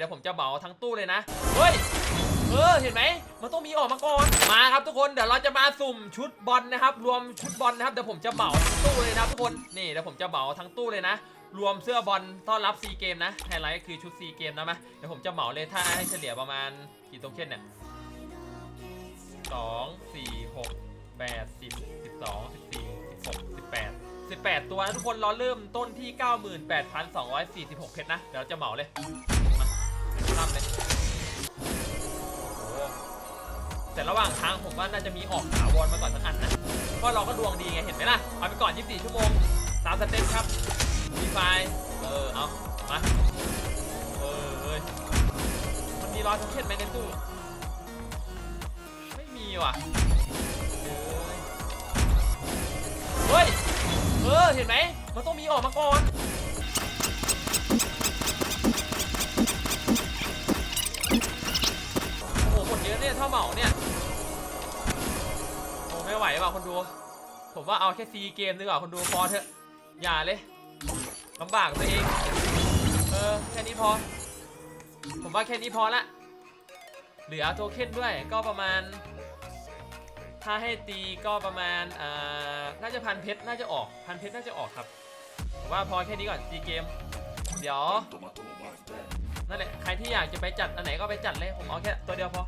เดี๋ยวผมจะเหมาทั้งตู้เลยนะ เฮ้ย เออ เห็นไหม มันต้องมีออกมาก่อน มาครับทุกคน เดี๋ยวเราจะมาสุ่มชุดบอลนะครับ รวมชุดบอลนะครับ เดี๋ยวผมจะเหมาทั้งตู้เลยนะครับทุกคน นี่เดี๋ยวผมจะเหมาทั้งตู้เลยนะ รวมเสื้อบอลต้อนรับซีเกมนะ ไฮไลท์ก็คือชุดซีเกมนะมะเดี๋ยวผมจะเหมาเลยถ้าให้เฉลี่ยประมาณกี่โตเค็นเนี่ยสองสี่หกแปดสิบสิบสองสิบสี่สิบหกสิบแปดสิบแปดตัวนะทุกคนเราเริ่มต้นที่เก้าหมื่นแปดพันสองร้อยสี่สิบหกเพชรนะ เดี๋ยวเราจะเหมาเลยมา ทำเลยแต่ระหว่างทางผมว่าน่าจะมีออกถาวรมาก่อนสักอันนะเพราะเราก็ดวงดีไงเห็นไหมล่ะ เอาไปก่อน 24 ชั่วโมงตามสเต็ปครับมีไฟเออ เอา มา เออเอ้ยมันมีร้อยโทเค็นไหมในตู้ ไม่มีว่ะ เฮ้ย เออ เห็นไหม มันต้องมีออกมาก่อน เนี่ยเท่าเหมาเนี่ยโอ้ไม่ไหวว่ะคนดู ผมว่าเอาแค่ซีเกมดีกว่าคนดูพอเถอะ อย่าเลยลำบากตัวเอง เออแค่นี้พอ ผมว่าแค่นี้พอละเหลือโทเค็นด้วยก็ประมาณ ถ้าให้ตีก็ประมาณอ่าน่าจะพันเพชรน่าจะออกพันเพชรน่าจะออกครับผมว่าพอแค่นี้ก่อนซีเกม เดี๋ยวนั่นแหละ ใครที่อยากจะไปจัด อันไหนก็ไปจัดเลย ผมเอาแค่ตัวเดียวพอ